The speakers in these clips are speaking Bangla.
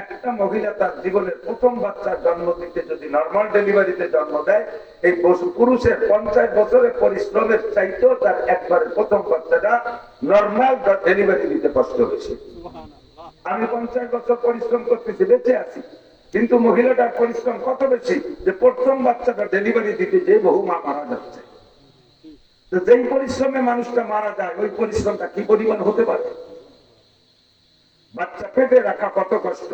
একটা মহিলা তার জীবনের প্রথম বাচ্চার জন্ম দিতে যদি নর্মাল ডেলিভারিতে জন্ম দেয় এই পুরুষের পঞ্চাশ বছরের পরিশ্রমের চাইতেও তার একবারে প্রথম বাচ্চাটা নর্মাল ডেলিভারি দিতে কষ্ট হয়েছে। আমি পঞ্চাশ বছর পরিশ্রম করতেছি বেঁচে আছি। কিন্তু মহিলাটার পরিশ্রম কত বেশি যে প্রথম বাচ্চাটা ডেলিভারি দিতে যে বহু মা মারা যাচ্ছে। তো যেই পরিশ্রমে মানুষটা মারা যায় ওই পরিশ্রমটা কি পরিমাণ হতে পারে? বাচ্চা পেটে রাখা কত কষ্ট।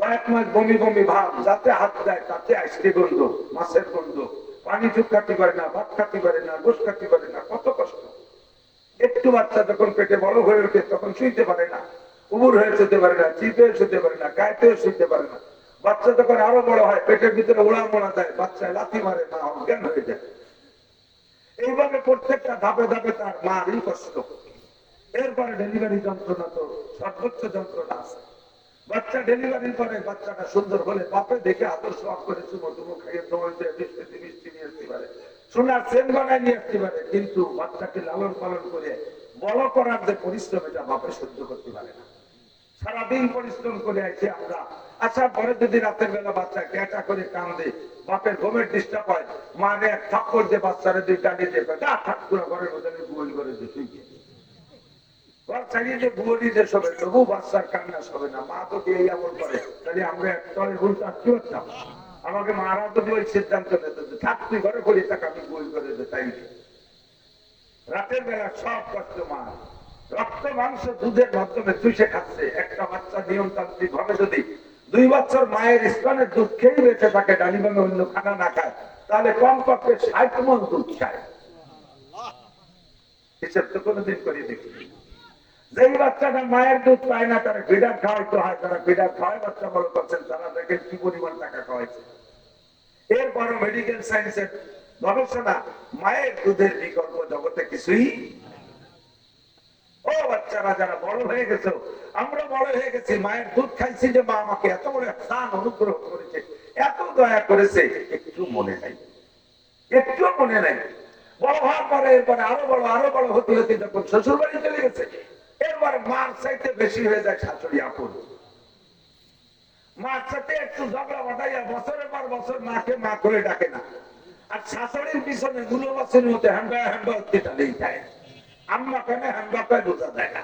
কয়েক মাস বমি বমি ভাব, যাতে হাত দেয়, তাতে আসতে গন্ধ মাছের গন্ধ পানি চুপ খাতে পারে না, ভাত খাতে পারে না গোস খাতে পারে না, কত কষ্ট। একটু বাচ্চা যখন পেটে বড় হয়ে ওঠে, তখন শুইতে পারে না। উবুর হয়ে শুতে পারে না চিপে শুতে পারে না, গায়েতেও শুতে পারে না। বাচ্চা যখন আরও বড় হয়, পেটের ভিতরে উড়া মোড়া দেয় বাচ্চায় লাথি মারে, মা অজ্ঞান হয়ে যায়। এইভাবে প্রত্যেকটা ধাপে ধাপে তার মারই কষ্ট এরপরে ডেলিভারি যন্ত্রণা তো সর্বোচ্চ যন্ত্রণা আছে। বাচ্চা ডেলিভারির পরে বাচ্চাটা সুন্দর হলে বাপে দেখে আদর্শ অফ করে চুমো চুমো খাইয়ে দৌড় দিয়ে মিষ্টি মিষ্টি নিয়ে আসতে পারে। সোনার সেন বানায় নিয়ে আসতে পারে, কিন্তু বাচ্চাকে লালন পালন করে বড় করার যে পরিশ্রম, এটা বাপে সহ্য করতে পারে না। সারাদিন পরিশ্রম করে আইছি আমরা। আসার পরে যদি রাতের বেলা বাচ্চা ক্যাটা করে কান্দে, বাপের ঘুমের ডিস্টার্ব হয়। মারে এক থাপ্পড় দিয়ে বাচ্চারা দুই টানি দিয়ে ঠাকুর ঘরের মধ্যে গুগল করে দিয়ে শুই গিয়ে ঘর ছাড়িয়ে যে গুগলি যে সবে তবু বাচ্চার কান্না সবে না। মা তো দিয়ে এমন করে? তাহলে আমরা এক ভুল চাচ্ছি হতাম আমাকে মারা তো ওই সিদ্ধান্ত তুই ঘরে আমি গুগল করে তাই রাতের বেলা সব কষ্ট মা। রক্ত, মাংস, দুধের মাধ্যমে চুষে খাচ্ছে। একটা বাচ্চা নিয়মতান্ত্রিক ভাবে যদি দুই বছর মায়ের স্তনের দুধ খেয়ে বেঁচে থাকে ডালিবামে অন্য খানা না খায়, তাহলে কম পক্ষে ষাট মন দুধ খায়। হিসেব তো কোনোদিন করে দেখি যেই বাচ্চাটা মায়ের দুধ পায় না, তারা ফিডার খাওয়াইতে হয়, তারা ফিডার খাওয়ায়, বাচ্চা বড় করছেন, তারা দেখেন কি পরিমাণ টাকা খাওয়াইছে। এরপরও মেডিকেল সায়েন্সের গবেষণা, মায়ের দুধের বিকল্প জগতে কিছুই ও বাচ্চারা, যারা বড় হয়ে গেছে, আমরা বড় হয়ে গেছি, মায়ের দুধ খাইছি যে মা আমাকে এত বড় স্থান অনুগ্রহ করেছে, এত দয়া করেছে, একটু মনে নাই। একটু মনে নাই। বড় হওয়ার পরে, এরপরে আরও বড় আরও বড় হতে হতে যখন শ্বশুর বাড়ি চলে গেছে এরপরে মার চাইতে বেশি হয়ে যায় শাশুড়ি আপন। মার সাথে একটু ঝগড়া বাটাইয়া বছরের পর বছর মাকে মা করে ডাকে না। আর শাশুড়ির পিছনে গুলো বছরের মধ্যে হ্যান্ডা হ্যান্ডা চালেই যায় আম্মা কেন হ্যান্ডা পায় বোঝা যায় না।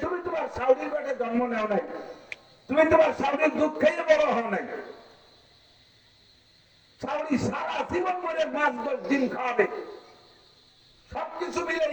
তুমি তোমার সাউদির পেটে জন্ম নেও নাই। তুমি তোমার সাউদির দুধ খাইয়ে বড় হও নাই। সারা জীবন মরে মাছ দশ দিন খাওয়াবে। সবকিছু